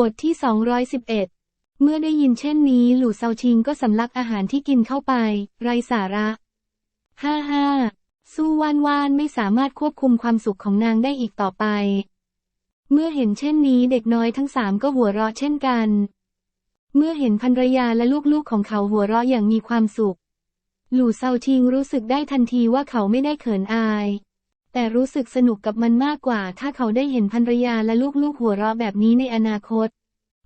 บทที่ 211 เมื่อได้ยินเช่นนี้หลู่เซาชิงก็สำลักอาหารที่กินเข้าไป ไรสาระฮ่าฮ่าสู้ว่านว่านไม่สามารถควบคุมความสุขของนางได้อีกต่อไป เมื่อเห็นเช่นนี้เด็กน้อยทั้งสามก็หัวเราะเช่นกัน เมื่อเห็นภรรยาและลูกๆของเขาหัวเราะอย่างมีความสุข หลู่เซาชิงรู้สึกได้ทันทีว่าเขาไม่ได้เขินอาย แต่รู้สึกสนุกกับมันมากกว่า ถ้าเขาได้เห็นภรรยาและลูกๆหัวเราะแบบนี้ในอนาคต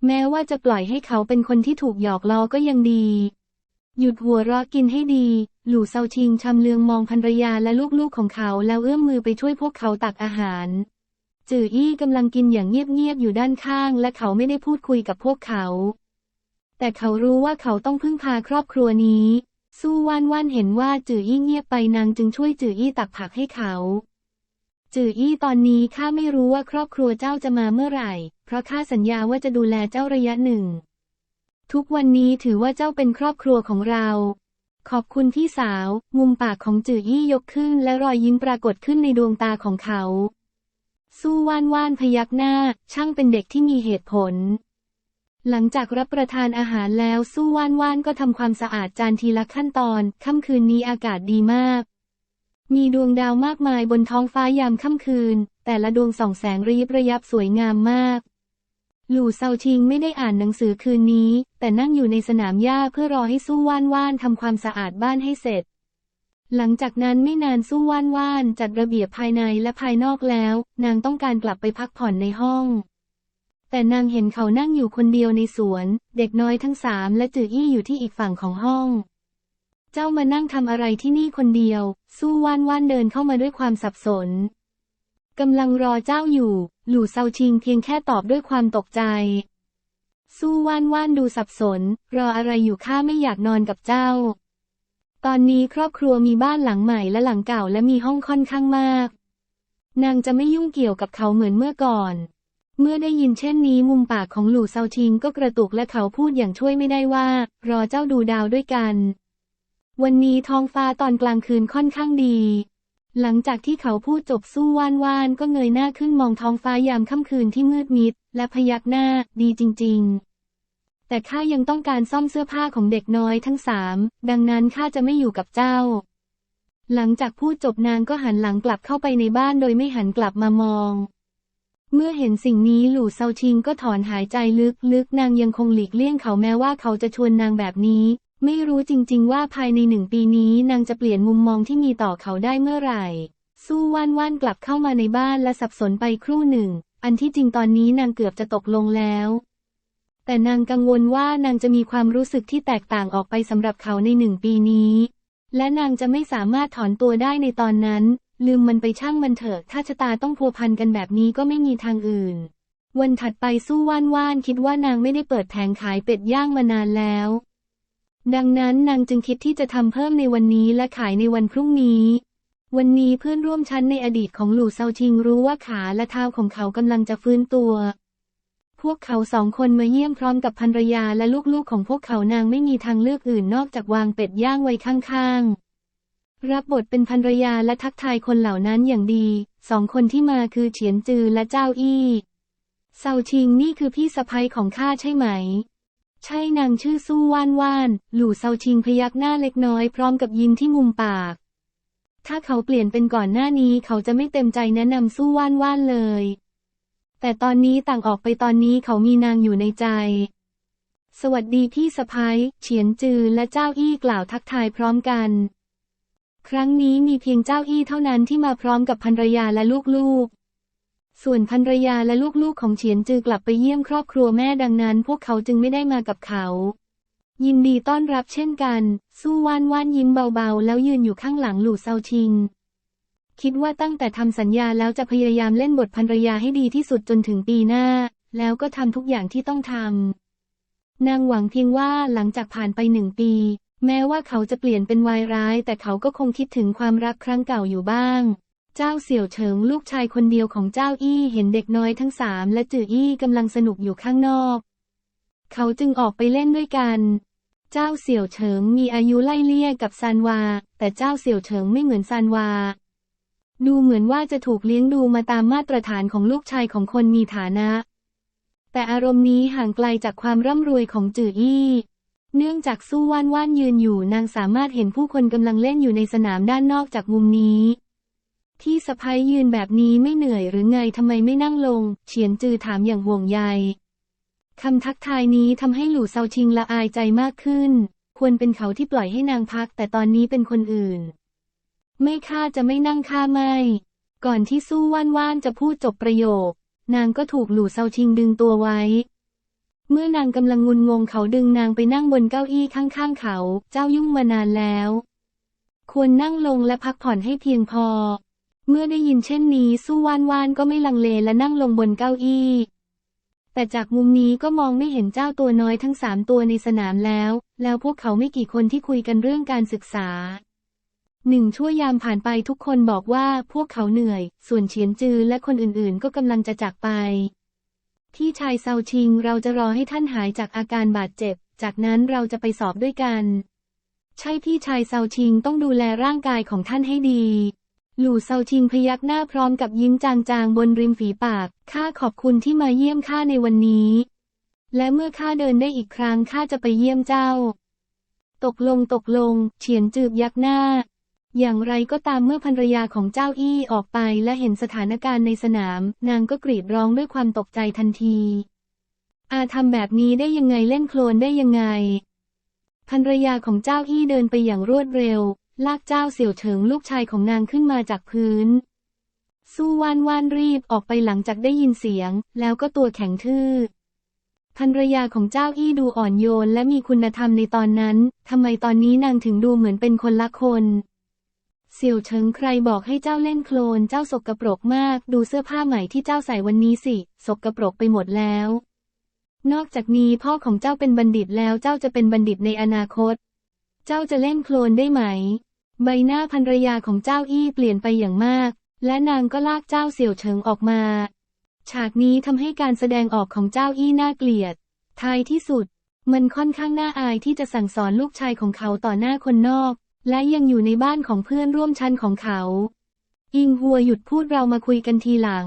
แม้ว่าจะปล่อยให้เขาเป็นคนที่ถูกหยอกล้อก็ยังดี หยุดหัวเราะกินให้ดี หลู่เซาชิงชำเลืองมองภรรยาและลูกๆของเขาแล้วเอื้อมมือไปช่วยพวกเขาตักอาหาร จื่ออี้กำลังกินอย่างเงียบๆอยู่ด้านข้าง และเขาไม่ได้พูดคุยกับพวกเขา แต่เขารู้ว่าเขาต้องพึ่งพาครอบครัวนี้ สู้ว่านว่านเห็นว่าจื่ออี้เงียบไปนางจึงช่วยจื่ออี้ตักผักให้เขา จืออี้ตอนนี้ข้าไม่รู้ว่าครอบครัวเจ้าจะมาเมื่อไหร่ เพราะข้าสัญญาว่าจะดูแลเจ้าระยะหนึ่ง ทุกวันนี้ถือว่าเจ้าเป็นครอบครัวของเรา ขอบคุณพี่สาว มุมปากของจืออี้ยกขึ้น และรอยยิ้มปรากฏขึ้นในดวงตาของเขา สู้ว่านว่านพยักหน้า ช่างเป็นเด็กที่มีเหตุผล หลังจากรับประทานอาหารแล้วสู้ว่านว่านก็ทำความสะอาดจานทีละขั้นตอน ค่ำคืนนี้อากาศดีมาก มีดวงดาวมากมายบนท้องฟ้ายามค่ำคืน แต่ละดวงส่องแสงระยิบระยับสวยงามมาก หลู่เซาชิงไม่ได้อ่านหนังสือคืนนี้ แต่นั่งอยู่ในสนามหญ้าเพื่อรอให้สู้ว่านว่านทำความสะอาดบ้านให้เสร็จ หลังจากนั้นไม่นานสู้ว่านว่านจัดระเบียบภายในและภายนอกแล้ว นางต้องการกลับไปพักผ่อนในห้อง แต่นางเห็นเขานั่งอยู่คนเดียวในสวน เด็กน้อยทั้งสามและจืออี้อยู่ที่อีกฝั่งของห้อง เจ้ามานั่งทำอะไรที่นี่คนเดียว สู้ว่านว่านเดินเข้ามาด้วยความสับสนกำลังรอเจ้าอยู่ หลู่เซาชิงเพียงแค่ตอบด้วยความตกใจ สู้ว่านว่านดูสับสน รออะไรอยู่ข้าไม่อยากนอนกับเจ้า ตอนนี้ครอบครัวมีบ้านหลังใหม่และหลังเก่าและมีห้องค่อนข้างมาก นางจะไม่ยุ่งเกี่ยวกับเขาเหมือนเมื่อก่อน เมื่อได้ยินเช่นนี้มุมปากของหลู่เซาชิงก็กระตุกและเขาพูดอย่างช่วยไม่ได้ว่า รอเจ้าดูดาวด้วยกัน วันนี้ท้องฟ้าตอนกลางคืนค่อนข้างดี หลังจากที่เขาพูดจบสู้ว่านว่านก็เงยหน้าขึ้นมองท้องฟ้ายามค่ำคืนที่มืดมิด และพยักหน้าดีจริง ๆ แต่ข้ายังต้องการซ่อมเสื้อผ้าของเด็กน้อยทั้งสามดังนั้นข้าจะไม่อยู่กับเจ้า หลังจากพูดจบนางก็หันหลังกลับเข้าไปในบ้านโดยไม่หันกลับมามอง เมื่อเห็นสิ่งนี้หลู่เซาชิงก็ถอนหายใจลึกๆนางยังคงหลีกเลี่ยงเขาแม้ว่าเขาจะชวนนางแบบนี้ ไม่รู้จริง ๆ ว่าภายในหนึ่งปีนี้นางจะเปลี่ยนมุมมองที่มีต่อเขาได้เมื่อไหร่ สู้ว่านว่านกลับเข้ามาในบ้านและสับสนไปครู่หนึ่ง อันที่จริงตอนนี้นางเกือบจะตกลงแล้ว แต่นางกังวลว่านางจะมีความรู้สึกที่แตกต่างออกไปสำหรับเขาในหนึ่งปีนี้ และนางจะไม่สามารถถอนตัวได้ในตอนนั้น ลืมมันไปช่างมันเถอะ ถ้าชะตาต้องพัวพันกันแบบนี้ก็ไม่มีทางอื่น วันถัดไปสู้ว่านว่านคิดว่านางไม่ได้เปิดแผงขายเป็ดย่างมานานแล้ว ดังนั้นนางจึงคิดที่จะทำเพิ่มในวันนี้และขายในวันพรุ่งนี้ วันนี้เพื่อนร่วมชั้นในอดีตของหลู่เซาชิงรู้ว่าขาและเท้าของเขากำลังจะฟื้นตัว พวกเขาสองคนมาเยี่ยมพร้อมกับภรรยาและลูกๆของพวกเขานางไม่มีทางเลือกอื่นนอกจากวางเป็ดย่างไว้ข้างๆ รับบทเป็นภรรยาและทักทายคนเหล่านั้นอย่างดี สองคนที่มาคือเฉียนจือและเจ้าอี้ เซาชิงนี่คือพี่สะใภ้ของข้าใช่ไหม ใช่นางชื่อสู้ว่านว่าน หลู่เซาชิงพยักหน้าเล็กน้อยพร้อมกับยิ้มที่มุมปาก ถ้าเขาเปลี่ยนเป็นก่อนหน้านี้เขาจะไม่เต็มใจแนะนำสู้ว่านว่านเลย แต่ตอนนี้ต่างออกไปตอนนี้เขามีนางอยู่ในใจ สวัสดีพี่สะพ้ายเฉียนจือและเจ้าอี้กล่าวทักทายพร้อมกัน ครั้งนี้มีเพียงเจ้าอี้เท่านั้นที่มาพร้อมกับภรรยาและลูกๆ ส่วนภรรยาและลูกๆของเฉียนจือกลับไปเยี่ยมครอบครัวแม่ดังนั้น พวกเขาจึงไม่ได้มากับเขา ยินดีต้อนรับเช่นกัน สู้ว่านว่านยิ้มเบาๆ แล้วยืนอยู่ข้างหลังหลู่เซาชิง คิดว่าตั้งแต่ทำสัญญาแล้วจะพยายามเล่นบทภรรยาให้ดีที่สุดจนถึงปีหน้า แล้วก็ทำทุกอย่างที่ต้องทำนางหวังเพียงว่าหลังจากผ่านไปหนึ่งปี แม้ว่าเขาจะเปลี่ยนเป็นวายร้าย แต่เขาก็คงคิดถึงความรักครั้งเก่าอยู่บ้าง เจ้าเสี่ยวเฉิงลูกชายคนเดียวของเจ้าอี้เห็นเด็กน้อยทั้งสามและจื่ออี้กำลังสนุกอยู่ข้างนอก เขาจึงออกไปเล่นด้วยกัน เจ้าเสี่ยวเฉิงมีอายุไล่เลี่ยกับซานวา แต่เจ้าเสี่ยวเฉิงไม่เหมือนซานวา ดูเหมือนว่าจะถูกเลี้ยงดูมาตามมาตรฐานของลูกชายของคนมีฐานะ แต่อารมณ์นี้ห่างไกลจากความร่ำรวยของจื่ออี้เนื่องจากสู้ว่านว่านยืนอยู่นางสามารถเห็นผู้คนกำลังเล่นอยู่ในสนามด้านนอกจากมุมนี้ ที่สะพ้ยยืนแบบนี้ไม่เหนื่อยหรือไงทำไมไม่นั่งลง เฉียนจือถามอย่างห่วงใยคำทักทายนี้ทำให้หลู่เซาชิงละอายใจมากขึ้น ควรเป็นเขาที่ปล่อยให้นางพัก แต่ตอนนี้เป็นคนอื่น ไม่ข้าจะไม่นั่งข้าไม่ ก่อนที่สู้ว่านว่านจะพูดจบประโยค นางก็ถูกหลู่เซาชิงดึงตัวไว้ เมื่อนางกำลังงุนงงเขาดึงนางไปนั่งบนเก้าอี้ข้างๆเขา เจ้ายุ่งมานานแล้ว ควรนั่งลงและพักผ่อนให้เพียงพอ เมื่อได้ยินเช่นนี้สู้ว่านว่านก็ไม่ลังเลและนั่งลงบนเก้าอี้ แต่จากมุมนี้ก็มองไม่เห็นเจ้าตัวน้อยทั้งสามตัวในสนามแล้ว แล้วพวกเขาไม่กี่คนที่คุยกันเรื่องการศึกษาหนึ่งชั่วยามผ่านไปทุกคนบอกว่าพวกเขาเหนื่อย ส่วนเฉียนจือและคนอื่นๆ ก็กำลังจะจากไปพี่ชายเซาชิงเราจะรอให้ท่านหายจากอาการบาดเจ็บ จากนั้นเราจะไปสอบด้วยกัน ใช่พี่ชายเซาชิงต้องดูแลร่างกายของท่านให้ดี หลู่เซาชิงพยักหน้าพร้อมกับยิ้มจางๆบนริมฝีปาก ข้าขอบคุณที่มาเยี่ยมข้าในวันนี้ และเมื่อข้าเดินได้อีกครั้งข้าจะไปเยี่ยมเจ้า ตกลงตกลง เฉียนจืบยักหน้า อย่างไรก็ตามเมื่อภรรยาของเจ้าอี้ออกไปและเห็นสถานการณ์ในสนาม นางก็กรีดร้องด้วยความตกใจทันที อาทำแบบนี้ได้ยังไงเล่นโคลนได้ยังไงภรรยาของเจ้าอี้เดินไปอย่างรวดเร็ว ลากเจ้าเสี่ยวเฉิงลูกชายของนางขึ้นมาจากพื้น สู้ว่านว่านรีบออกไปหลังจากได้ยินเสียง แล้วก็ตัวแข็งทื่อภรรยาของเจ้าอี้ดูอ่อนโยนและมีคุณธรรมในตอนนั้น ทำไมตอนนี้นางถึงดูเหมือนเป็นคนละคน เสี่ยวเฉิงใครบอกให้เจ้าเล่นโคลน เจ้าสกปรกมาก ดูเสื้อผ้าใหม่ที่เจ้าใส่วันนี้สิ สกปรกไปหมดแล้ว นอกจากนี้พ่อของเจ้าเป็นบัณฑิตแล้วเจ้าจะเป็นบัณฑิตในอนาคต เจ้าจะเล่นโคลนได้ไหม ใบหน้าภรรยาของเจ้าอี้เปลี่ยนไปอย่างมาก และนางก็ลากเจ้าเสี่ยวเฉิงออกมา ฉากนี้ทำให้การแสดงออกของเจ้าอี้น่าเกลียด ท้ายที่สุด มันค่อนข้างน่าอายที่จะสั่งสอนลูกชายของเขาต่อหน้าคนนอก และยังอยู่ในบ้านของเพื่อนร่วมชั้นของเขา อิงหัวหยุดพูดเรามาคุยกันทีหลัง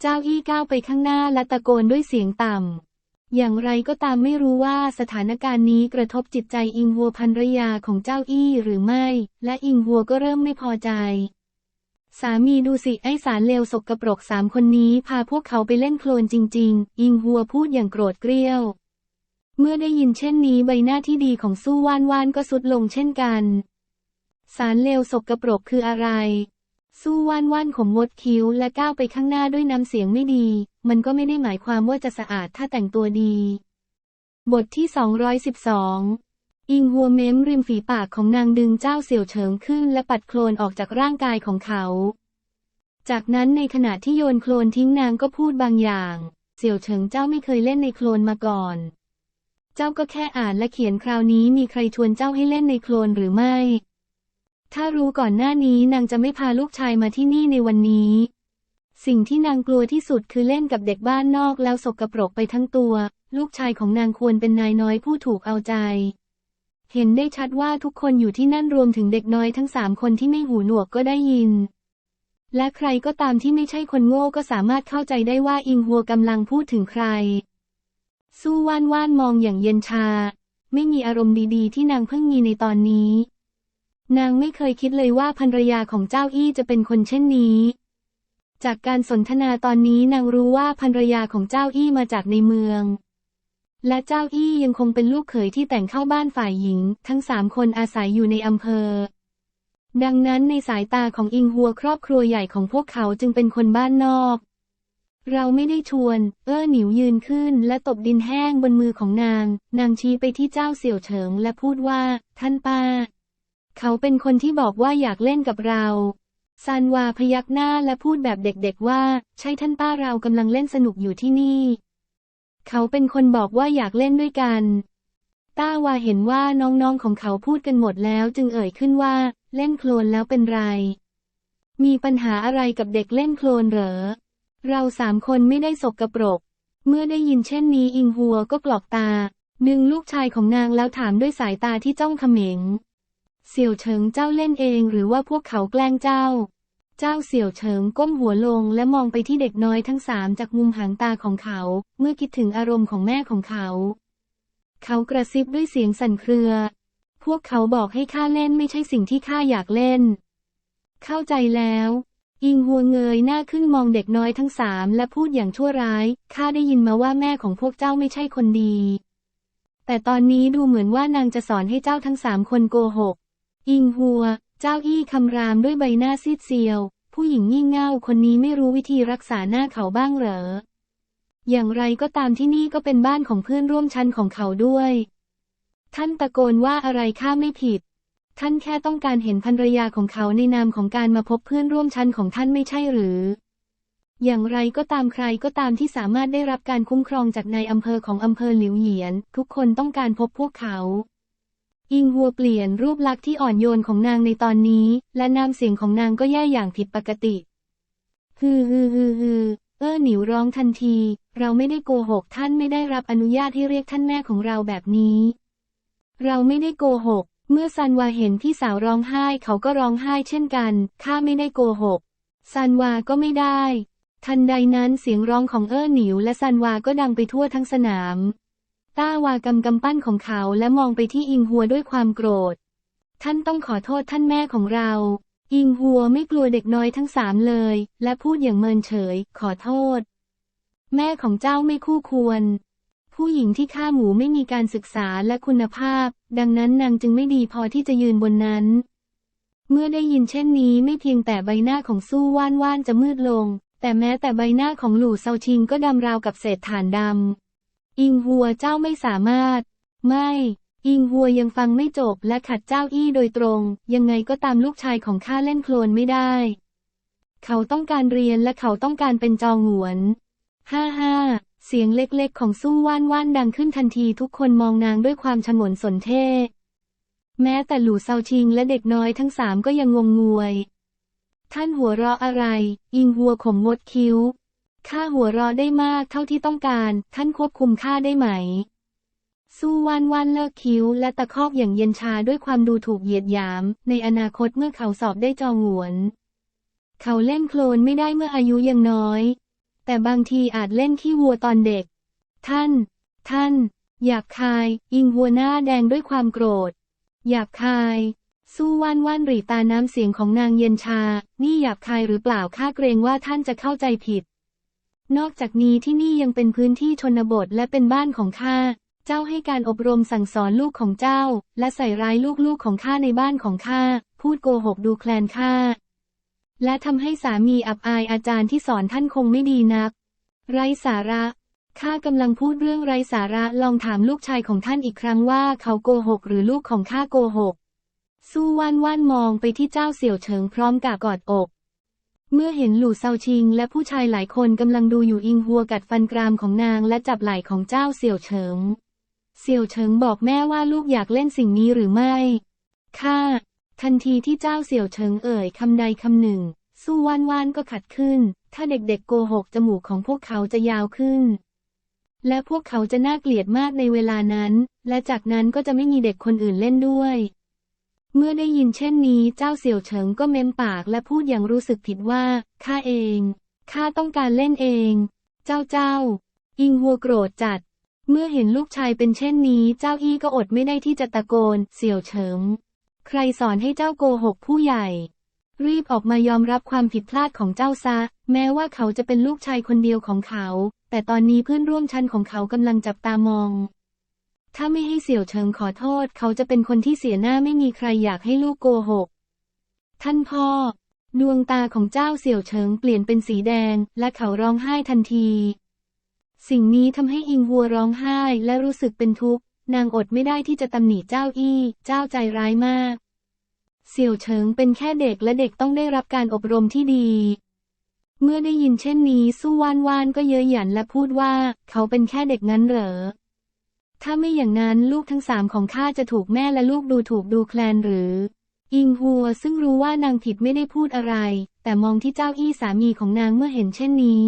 เจ้าอี้ก้าวไปข้างหน้าและตะโกนด้วยเสียงต่ำ อย่างไรก็ตามไม่รู้ว่าสถานการณ์นี้กระทบจิตใจอิงหัวภรรยาของเจ้าอี้หรือไม่ และอิงหัวก็เริ่มไม่พอใจ สามีดูสิไอสารเลวสกรปรกสามคนนี้พาพวกเขาไปเล่นโคลนจริง ๆ อิงหัวพูดอย่างโกรธเกรี้ยว เมื่อได้ยินเช่นนี้ใบหน้าที่ดีของสู้ว่านว่านก็สุดลงเช่นกัน สารเลวสกรปรกคืออะไร สู้ว่านว่านขมวดคิ้วและก้าวไปข้างหน้าด้วยน้ำเสียงไม่ดี มันก็ไม่ได้หมายความว่าจะสะอาดถ้าแต่งตัวดี บทที่ 212 อิงหัวเม้มริมฝีปากของนางดึงเจ้าเสี่ยวเฉิงขึ้นและปัดโคลนออกจากร่างกายของเขา จากนั้นในขณะที่โยนโคลนทิ้งนางก็พูดบางอย่าง เสี่ยวเฉิงเจ้าไม่เคยเล่นในโคลนมาก่อน เจ้าก็แค่อ่านและเขียนคราวนี้มีใครชวนเจ้าให้เล่นในโคลนหรือไม่ ถ้ารู้ก่อนหน้านี้นางจะไม่พาลูกชายมาที่นี่ในวันนี้ สิ่งที่นางกลัวที่สุดคือเล่นกับเด็กบ้านนอกแล้วสกปรกไปทั้งตัว ลูกชายของนางควรเป็นนายน้อยผู้ถูกเอาใจ เห็นได้ชัดว่าทุกคนอยู่ที่นั่นรวมถึงเด็กน้อยทั้งสามคนที่ไม่หูหนวกก็ได้ยิน และใครก็ตามที่ไม่ใช่คนโง่ก็สามารถเข้าใจได้ว่าอิงหัวกำลังพูดถึงใคร สู้ว่านว่านมองอย่างเย็นชา ไม่มีอารมณ์ดีๆ ที่นางเพิ่งมีในตอนนี้ นางไม่เคยคิดเลยว่าภรรยาของเจ้าอี้จะเป็นคนเช่นนี้ จากการสนทนาตอนนี้นางรู้ว่าภรรยาของเจ้าอี้มาจากในเมือง และเจ้าอี้ยังคงเป็นลูกเขยที่แต่งเข้าบ้านฝ่ายหญิง ทั้งสามคนอาศัยอยู่ในอำเภอ ดังนั้นในสายตาของอิงหัวครอบครัวใหญ่ของพวกเขาจึงเป็นคนบ้านนอก เราไม่ได้ชวน เอ้อหนิวยืนขึ้น และตบดินแห้งบนมือของนาง นางชี้ไปที่เจ้าเสี่ยวเฉิงและพูดว่า ท่านป้า เขาเป็นคนที่บอกว่าอยากเล่นกับเราซันวาพยักหน้าและพูดแบบเด็กๆว่า ใช่ท่านป้าเรากำลังเล่นสนุกอยู่ที่นี่ เขาเป็นคนบอกว่าอยากเล่นด้วยกัน ต้าวาเห็นว่าน้องๆของเขาพูดกันหมดแล้วจึงเอ่ยขึ้นว่า เล่นโคลนแล้วเป็นไร มีปัญหาอะไรกับเด็กเล่นโคลนเหรอ เราสามคนไม่ได้สกปรก เมื่อได้ยินเช่นนี้อิงหัวก็กรอกตา ดึงลูกชายของนางแล้วถามด้วยสายตาที่จ้องเขม็ง เสี่ยวเฉิงเจ้าเล่นเองหรือว่าพวกเขาแกล้งเจ้า เจ้าเสี่ยวเฉิงก้มหัวลงและมองไปที่เด็กน้อยทั้งสามจากมุมหางตาของเขา เมื่อคิดถึงอารมณ์ของแม่ของเขา เขากระซิบด้วยเสียงสั่นเครือ พวกเขาบอกให้ข้าเล่นไม่ใช่สิ่งที่ข้าอยากเล่น เข้าใจแล้ว อิงหัวเงยหน้าขึ้นมองเด็กน้อยทั้งสามและพูดอย่างชั่วร้าย ข้าได้ยินมาว่าแม่ของพวกเจ้าไม่ใช่คนดี แต่ตอนนี้ดูเหมือนว่านางจะสอนให้เจ้าทั้งสามคนโกหก อิงหัว เจ้าอี้คำรามด้วยใบหน้าซีดเซียว ผู้หญิงงี่เง่าคนนี้ไม่รู้วิธีรักษาหน้าเขาบ้างเหรอ อย่างไรก็ตามที่นี่ก็เป็นบ้านของเพื่อนร่วมชั้นของเขาด้วย ท่านตะโกนว่าอะไรข้าไม่ผิด ท่านแค่ต้องการเห็นภรรยาของเขาในนามของการมาพบเพื่อนร่วมชั้นของท่านไม่ใช่หรือ อย่างไรก็ตามใครก็ตามที่สามารถได้รับการคุ้มครองจากนายอำเภอของอำเภอหลิวเหยียน ทุกคนต้องการพบพวกเขา อิงหัวเปลี่ยนรูปลักษณ์ที่อ่อนโยนของนางในตอนนี้ และน้ำเสียงของนางก็แย่อย่างผิดปกติฮือฮือฮือฮือเออหนิวร้องทันที เราไม่ได้โกหกท่านไม่ได้รับอนุญาตให้เรียกท่านแม่ของเราแบบนี้ เราไม่ได้โกหก เมื่อซันวาเห็นพี่สาวร้องไห้เขาก็ร้องไห้เช่นกัน ข้าไม่ได้โกหก ซันวาก็ไม่ได้ ทันใดนั้นเสียงร้องของเออหนิวและซันวาก็ดังไปทั่วทั้งสนาม ต้าวากำกำปั้นของเขาและมองไปที่อิงหัวด้วยความโกรธ ท่านต้องขอโทษท่านแม่ของเรา อิงหัวไม่กลัวเด็กน้อยทั้งสามเลย และพูดอย่างเมินเฉย ขอโทษ แม่ของเจ้าไม่คู่ควร ผู้หญิงที่ฆ่าหมูไม่มีการศึกษาและคุณภาพ ดังนั้นนางจึงไม่ดีพอที่จะยืนบนนั้น เมื่อได้ยินเช่นนี้ไม่เพียงแต่ใบหน้าของสู้ว่านว่านจะมืดลง แต่แม้แต่ใบหน้าของหลู่เซาชิงก็ดำราวกับเศษถ่านดำ อิงหัวเจ้าไม่สามารถ ไม่ อิงหัวยังฟังไม่จบและขัดเจ้าอี้โดยตรง ยังไงก็ตามลูกชายของข้าเล่นโคลนไม่ได้ เขาต้องการเรียนและเขาต้องการเป็นจองหวนฮ่าฮ่าเสียงเล็กๆ ของสู้ว่านว่านดังขึ้นทันทีทุกคนมองนางด้วยความฉงนสนเท่แม้แต่หลู่เซาชิงและเด็กน้อยทั้งสามก็ยังงงงวย ท่านหัวเราะอะไร อิงหัวขมงดคิ้ว ข้าหัวราะได้มากเท่าที่ต้องการ ท่านควบคุมข้าได้ไหม สู้ว่านว่านเลิกคิ้ว และตะคอกอย่างเย็นชาด้วยความดูถูกเหยียดหยาม ในอนาคตเมื่อเขาสอบได้จองหวน เขาเล่นโคลนไม่ได้เมื่ออายุยังน้อย แต่บางทีอาจเล่นขี้วัวตอนเด็ก ท่าน ท่านหยาบคาย อิงหัวหน้าแดงด้วยความโกรธหยาบคาย สู้ว่านว่านหรีตาน้ำเสียงของนางเย็นชา นี่หยาบคายหรือเปล่าข้าเกรงว่าท่านจะเข้าใจผิด นอกจากนี้ที่นี่ยังเป็นพื้นที่ชนบทและเป็นบ้านของข้า เจ้าให้การอบรมสั่งสอนลูกของเจ้า และใส่ร้ายลูกๆของข้าในบ้านของข้า พูดโกหกดูแคลนข้า และทำให้สามีอับอายอาจารย์ที่สอนท่านคงไม่ดีนัก ไร้สาระข้ากำลังพูดเรื่องไร้สาระลองถามลูกชายของท่านอีกครั้งว่าเขาโกหกหรือลูกของข้าโกหก สู้ว่านว่านมองไปที่เจ้าเสี่ยวเฉิงพร้อมกับกอดอก เมื่อเห็นหลู่เซาชิง และผู้ชายหลายคนกำลังดูอยู่อิงหัวกัดฟันกรามของนางและจับไหล่ของเจ้าเสี่ยวเฉิง เสี่ยวเฉิงบอกแม่ว่าลูกอยากเล่นสิ่งนี้หรือไม่ ค่ะ ทันทีที่เจ้าเสี่ยวเฉิงเอ่ยคำใดคำหนึ่ง สู้ว่านว่านก็ขัดขึ้น ถ้าเด็กๆโกหกจมูกของพวกเขาจะยาวขึ้น และพวกเขาจะน่าเกลียดมากในเวลานั้น และจากนั้นก็จะไม่มีเด็กคนอื่นเล่นด้วย เมื่อได้ยินเช่นนี้เจ้าเสี่ยวเฉิงก็เม้มปากและพูดอย่างรู้สึกผิดว่า ข้าเอง ข้าต้องการเล่นเอง เจ้าเจ้า อิงหัวโกรธจัด เมื่อเห็นลูกชายเป็นเช่นนี้เจ้าอี้ก็อดไม่ได้ที่จะตะโกน เสี่ยวเฉิง ใครสอนให้เจ้าโกหกผู้ใหญ่ รีบออกมายอมรับความผิดพลาดของเจ้าซะ แม้ว่าเขาจะเป็นลูกชายคนเดียวของเขา แต่ตอนนี้เพื่อนร่วมชั้นของเขากำลังจับตามอง ถ้าไม่ให้เสี่ยวเฉิงขอโทษ เขาจะเป็นคนที่เสียหน้าไม่มีใครอยากให้ลูกโกหก ท่านพ่อ ดวงตาของเจ้าเสี่ยวเฉิงเปลี่ยนเป็นสีแดง และเขาร้องไห้ทันที สิ่งนี้ทำให้อิงหัวร้องไห้และรู้สึกเป็นทุกข์ นางอดไม่ได้ที่จะตำหนิเจ้าอี้ เจ้าใจร้ายมาก เสี่ยวเฉิงเป็นแค่เด็กและเด็กต้องได้รับการอบรมที่ดีเมื่อได้ยินเช่นนี้ สู้ว่านว่านก็เย้ยหยันและพูดว่า เขาเป็นแค่เด็กงั้นเหรอ ถ้าไม่อย่างนั้นลูกทั้งสามของข้าจะถูกแม่และลูกดูถูกดูแคลนหรือ อิงหัวซึ่งรู้ว่านางผิดไม่ได้พูดอะไร แต่มองที่เจ้าอี้สามีของนางเมื่อเห็นเช่นนี้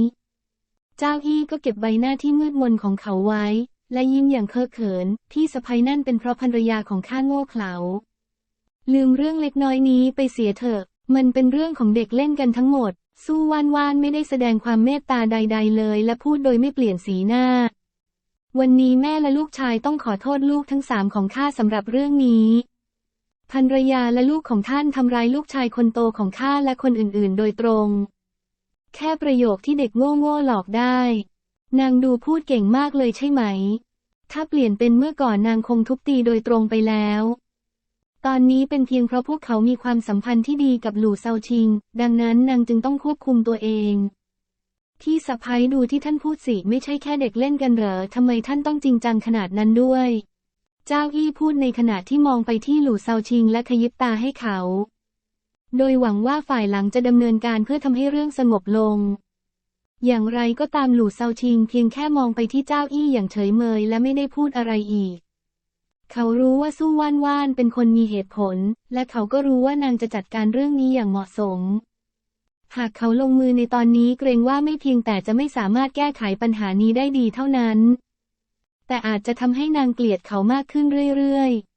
เจ้าอี้ก็เก็บใบหน้าที่มืดมนของเขาไว้ และยิ้มอย่างเคอะเขิน พี่สะพ้ยนั่นเป็นเพราะภรรยาของข้าโง่เขลา ลืมเรื่องเล็กน้อยนี้ไปเสียเถอะ มันเป็นเรื่องของเด็กเล่นกันทั้งหมด สู้ว่านว่านไม่ได้แสดงความเมตตาใด ๆ เลย และพูดโดยไม่เปลี่ยนสีหน้า วันนี้แม่และลูกชายต้องขอโทษลูกทั้งสามของข้าสำหรับเรื่องนี้ภรรยาและลูกของท่านทำร้ายลูกชายคนโตของข้าและคนอื่นๆ โดยตรง แค่ประโยคที่เด็กโง่ๆหลอกได้ นางดูพูดเก่งมากเลยใช่ไหม ถ้าเปลี่ยนเป็นเมื่อก่อนนางคงทุบตีโดยตรงไปแล้ว ตอนนี้เป็นเพียงเพราะพวกเขามีความสัมพันธ์ที่ดีกับหลู่เซาชิง ดังนั้นนางจึงต้องควบคุมตัวเอง พี่สะพ้ยดูที่ท่านพูดสิ ไม่ใช่แค่เด็กเล่นกันเหรอทำไมท่านต้องจริงจังขนาดนั้นด้วย เจ้าอี้พูดในขณะที่มองไปที่หลู่เซาชิงและขยิบตาให้เขา โดยหวังว่าฝ่ายหลังจะดำเนินการเพื่อทำให้เรื่องสงบลง อย่างไรก็ตามหลู่เซาชิงเพียงแค่มองไปที่เจ้าอี้อย่างเฉยเมยและไม่ได้พูดอะไรอีก เขารู้ว่าสู้ว่านว่านเป็นคนมีเหตุผล และเขาก็รู้ว่านางจะจัดการเรื่องนี้อย่างเหมาะสม หากเขาลงมือในตอนนี้เกรงว่าไม่เพียงแต่จะไม่สามารถแก้ไขปัญหานี้ได้ดีเท่านั้น แต่อาจจะทำให้นางเกลียดเขามากขึ้นเรื่อยๆ